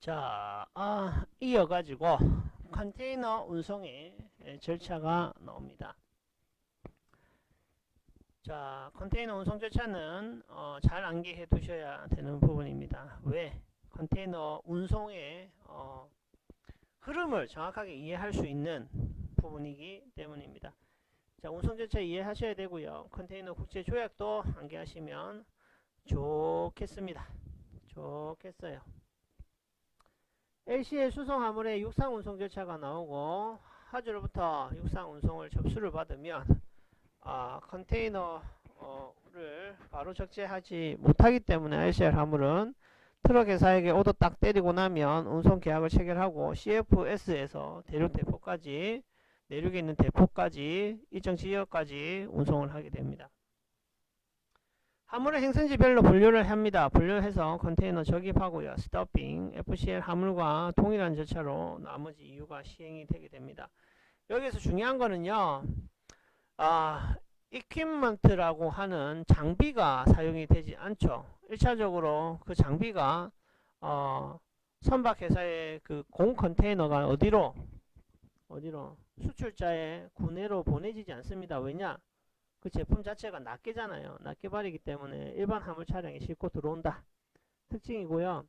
자, 아, 이어가지고 컨테이너 운송의 절차가 나옵니다. 자, 컨테이너 운송 절차는 어, 잘 암기해 두셔야 되는 부분입니다. 왜? 컨테이너 운송의 어, 흐름을 정확하게 이해할 수 있는 부분이기 때문입니다. 자, 운송 절차 이해하셔야 되고요. 컨테이너 국제 조약도 암기하시면 좋겠습니다. 좋겠어요. LC의 수송 화물의 육상 운송 절차가 나오고 하주로부터 육상 운송을 접수를 받으면 아, 컨테이너를 바로 적재하지 못하기 때문에 LCR 화물은 트럭 회사에게 오더 딱 때리고 나면 운송 계약을 체결하고 CFS에서 대륙 대포까지 내륙에 있는 대포까지 일정 지역까지 운송을 하게 됩니다. 화물의 행선지별로 분류를 합니다. 분류해서 컨테이너 적입하고요. 스토핑, FCL 화물과 동일한 절차로 나머지 이유가 시행이 되게 됩니다. 여기서 중요한 거는요. 아, 이퀴먼트라고 하는 장비가 사용이 되지 않죠. 1차적으로 그 장비가 어, 선박회사의 그 공 컨테이너가 어디로 어디로 수출자의 구내로 보내지지 않습니다. 왜냐? 그 제품 자체가 낱개잖아요. 낱개발이기 때문에 일반 화물 차량이 싣고 들어온다. 특징이고요.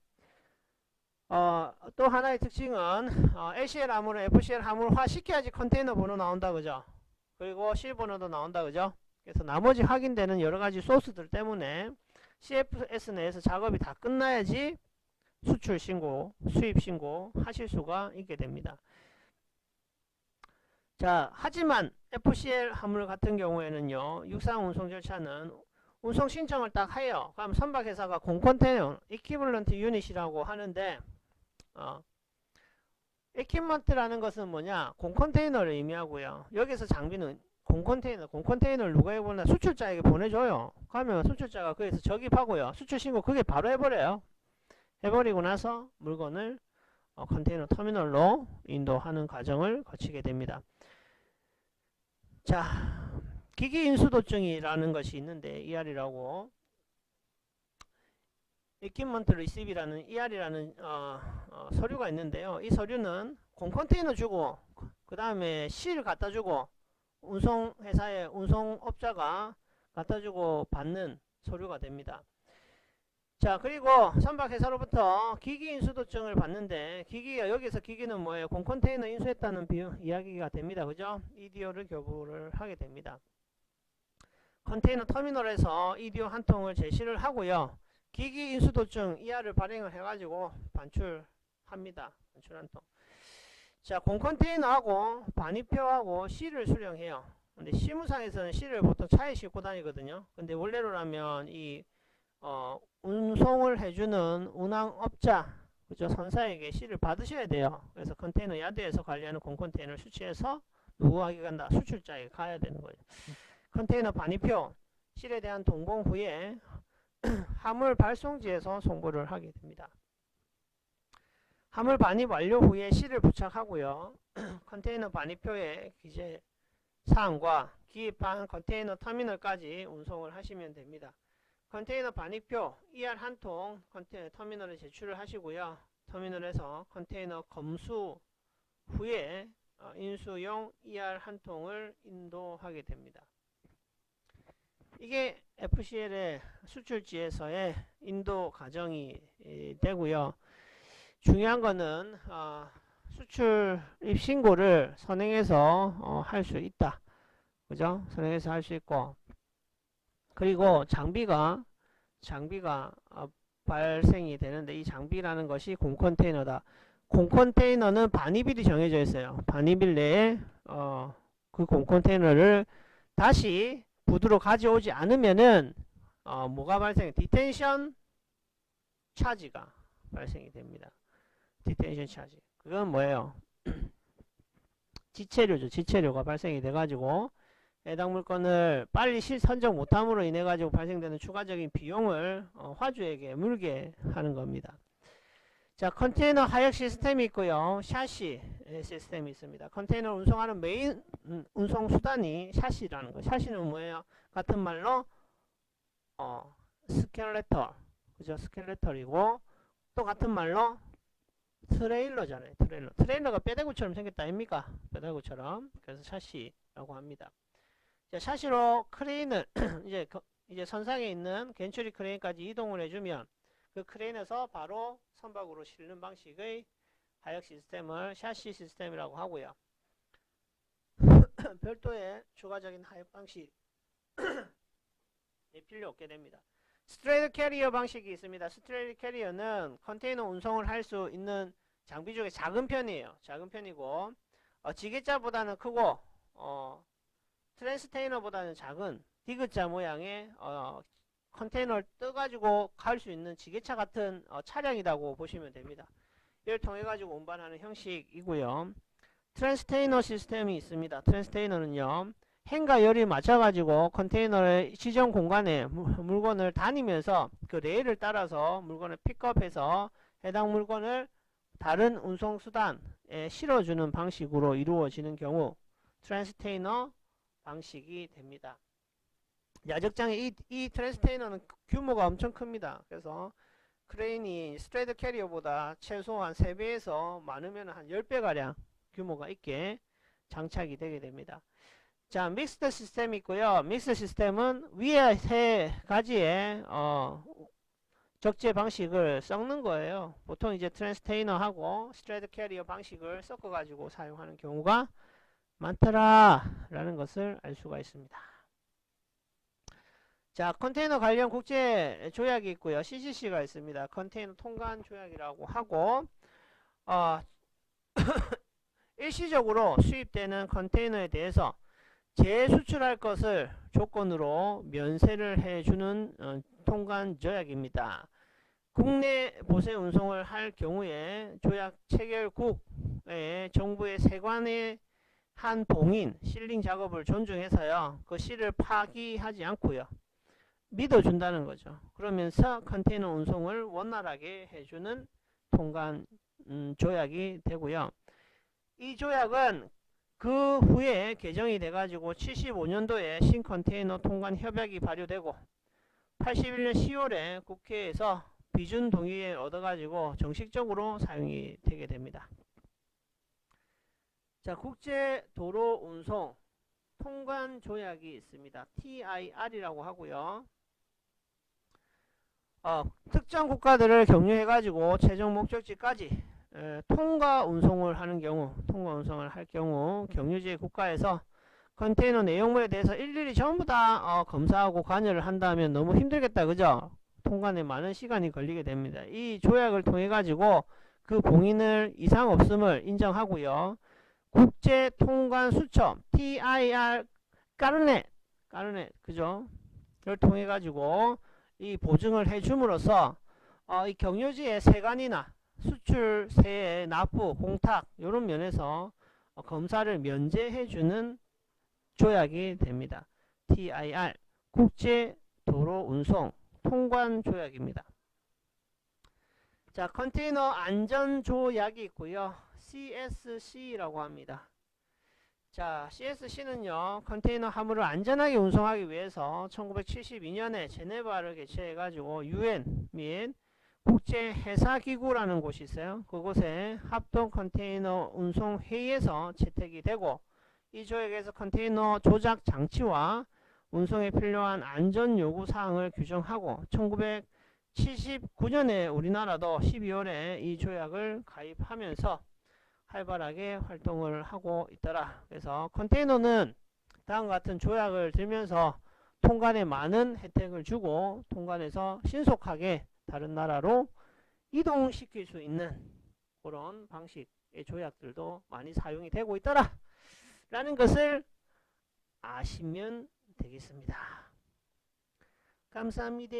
어, 또 하나의 특징은 어, LCL 화물은 FCL 화물화 시켜야지 컨테이너 번호 나온다 그죠? 그리고 실 번호도 나온다 그죠? 그래서 나머지 확인되는 여러 가지 소스들 때문에 CFS 내에서 작업이 다 끝나야지 수출 신고, 수입 신고 하실 수가 있게 됩니다. 자, 하지만 FCL 화물 같은 경우에는요, 육상 운송 절차는 운송 신청을 딱 해요. 그럼 선박회사가 공컨테이너, 이퀴블런트 유닛이라고 하는데, 어, 이퀴먼트라는 것은 뭐냐? 공컨테이너를 의미하고요. 여기서 장비는 공컨테이너, 공컨테이너를 누가 해보나 수출자에게 보내줘요. 그러면 수출자가 거기서 적입하고요. 수출 신고 그게 바로 해버려요. 해버리고 나서 물건을 어, 컨테이너 터미널로 인도하는 과정을 거치게 됩니다. 자, 기기 인수도증이라는 것이 있는데 ER이라고 equipment receive이라는 ER이라는 어, 어, 서류가 있는데요. 이 서류는 공 컨테이너 주고 그 다음에 실 갖다 주고 운송회사의 운송업자가 갖다 주고 받는 서류가 됩니다. 자 그리고 선박회사로부터 기기 인수도증을 받는데 기기가 여기서 기기는 뭐예요? 공컨테이너 인수했다는 비유, 이야기가 됩니다. 그죠? EDO를 교부를 하게 됩니다. 컨테이너 터미널에서 EDO 한 통을 제시를 하고요. 기기 인수도증 ER을 발행을 해가지고 반출합니다. 반출 한 통. 자 공컨테이너하고 반입표하고 C를 수령해요. 근데 실무상에서는 C를 보통 차에 싣고 다니거든요. 근데 원래로라면 이 어, 운송을 해주는 운항업자 그죠 선사에게 C를 받으셔야 돼요. 그래서 컨테이너 야드에서 관리하는 공컨테이너를 수취해서 누구에게 간다? 수출자에게 가야 되는 거죠. 컨테이너 반입표 실에 대한 동봉 후에 화물 발송지에서 송부를 하게 됩니다. 화물 반입 완료 후에 실을 부착하고요. 컨테이너 반입표의 기재 사항과 기입한 컨테이너 터미널까지 운송을 하시면 됩니다. 컨테이너 반입표 ER 한 통 컨테이너 터미널에 제출을 하시고요. 터미널에서 컨테이너 검수 후에 어, 인수용 ER 한 통을 인도하게 됩니다. 이게 FCL의 수출지에서의 인도 과정이 되고요. 중요한 거는 어, 수출 입신고를 선행해서 어, 할수 있다. 그죠? 선행해서 할 수 있고 그리고 장비가 장비가 어, 발생이 되는데 이 장비라는 것이 공 컨테이너다. 공 컨테이너는 반입일이 정해져 있어요. 반입일 내에 어, 그 공 컨테이너를 다시 부두로 가져오지 않으면은 어, 뭐가 발생? 디텐션 차지가 발생이 됩니다. 디텐션 차지. 그건 뭐예요? 지체료죠. 지체료가 발생이 돼가지고 해당 물건을 빨리 실선적 못함으로 인해 가지고 발생되는 추가적인 비용을 어, 화주에게 물게 하는 겁니다. 자 컨테이너 하역 시스템이 있고요. 샤시 시스템이 있습니다. 컨테이너 운송하는 메인 음, 운송 수단이 샤시라는 거. 샤시는 뭐예요? 같은 말로 어, 스켈레터 그죠? 스켈레터이고 또 같은 말로 트레일러잖아요. 트레일러. 트레일러가 뼈대구처럼 생겼다 아닙니까? 뼈대구처럼. 그래서 샤시라고 합니다. 자, 샤시로 크레인을 이제 거- 이제 선상에 있는 겐츄리 크레인까지 이동을 해주면 그 크레인에서 바로 선박으로 실는 방식의 하역 시스템을 샤시 시스템이라고 하고요. 별도의 추가적인 하역 방식 이 필요 없게 됩니다. 스트레이트 캐리어 방식이 있습니다. 스트레이트 캐리어는 컨테이너 운송을 할 수 있는 장비 중에 작은 편이에요. 작은 편이고 어, 지게자보다는 크고 어, 트랜스테이너보다는 작은 디귿자 모양의 어, 컨테이너를 떠가지고 갈 수 있는 지게차 같은 어, 차량이라고 보시면 됩니다. 이를 통해 가지고 운반하는 형식이고요. 트랜스테이너 시스템이 있습니다. 트랜스테이너는요. 행과 열이 맞춰가지고 컨테이너의 지정 공간에 무- 물건을 다니면서 그 레일을 따라서 물건을 픽업해서 해당 물건을 다른 운송수단에 실어주는 방식으로 이루어지는 경우 트랜스테이너 방식이 됩니다. 야적장에 이, 이 트랜스테이너는 규모가 엄청 큽니다. 그래서 크레인이 스트레이트 캐리어보다 최소한 3배에서 많으면 한 10배가량 규모가 있게 장착이 되게 됩니다. 자, 믹스드 시스템이 있고요. 믹스드 시스템은 위에 세 가지의 어, 적재 방식을 섞는 거예요. 보통 이제 트랜스테이너하고 스트레이트 캐리어 방식을 섞어가지고 사용하는 경우가 많더라 라는 것을 알 수가 있습니다. 자, 컨테이너 관련 국제 조약이 있고요. CCC가 있습니다. 컨테이너 통관 조약이라고 하고 어, 일시적으로 수입되는 컨테이너에 대해서 재수출할 것을 조건으로 면세를 해주는 어, 통관 조약입니다. 국내 보세 운송을 할 경우에 조약 체결국의 정부의 세관의 한 봉인 실링 작업을 존중해서요. 그 실을 파기하지 않고요. 믿어준다는 거죠. 그러면서 컨테이너 운송을 원활하게 해주는 통관 음, 조약이 되고요. 이 조약은 그 후에 개정이 돼가지고 75년도에 신컨테이너 통관 협약이 발효되고 81년 10월에 국회에서 비준 동의에 얻어가지고 정식적으로 사용이 되게 됩니다. 자, 국제 도로 운송 통관 조약이 있습니다. TIR이라고 하고요. 어, 특정 국가들을 경유해 가지고 최종 목적지까지 에, 통과 운송을 하는 경우, 통과 운송을 할 경우 경유지 국가에서 컨테이너 내용물에 대해서 일일이 전부 다 어, 검사하고 관여를 한다면 너무 힘들겠다, 그죠? 통관에 많은 시간이 걸리게 됩니다. 이 조약을 통해 가지고 그 봉인을 이상 없음을 인정하고요. 국제 통관 수첩 TIR 까르넷, 까르넷, 그죠? 를 통해 가지고 이 보증을 해줌으로써 어, 이 경유지의 세관이나 수출세의 납부, 공탁 이런 면에서 어, 검사를 면제해주는 조약이 됩니다. TIR 국제 도로 운송 통관 조약입니다. 자, 컨테이너 안전 조약이 있고요. CSC라고 합니다. 자, CSC는요, 컨테이너 화물을 안전하게 운송하기 위해서 1972년에 제네바를 개최해 가지고 UN 및 국제 해사기구라는 곳이 있어요. 그곳에 합동 컨테이너 운송 회의에서 채택이 되고 이 조약에서 컨테이너 조작 장치와 운송에 필요한 안전 요구 사항을 규정하고 1979년에 우리나라도 12월에 이 조약을 가입하면서 활발하게 활동을 하고 있더라. 그래서 컨테이너는 다음과 같은 조약을 들면서 통관에 많은 혜택을 주고 통관에서 신속하게 다른 나라로 이동시킬 수 있는 그런 방식의 조약들도 많이 사용이 되고 있더라. 라는 것을 아시면 되겠습니다. 감사합니다.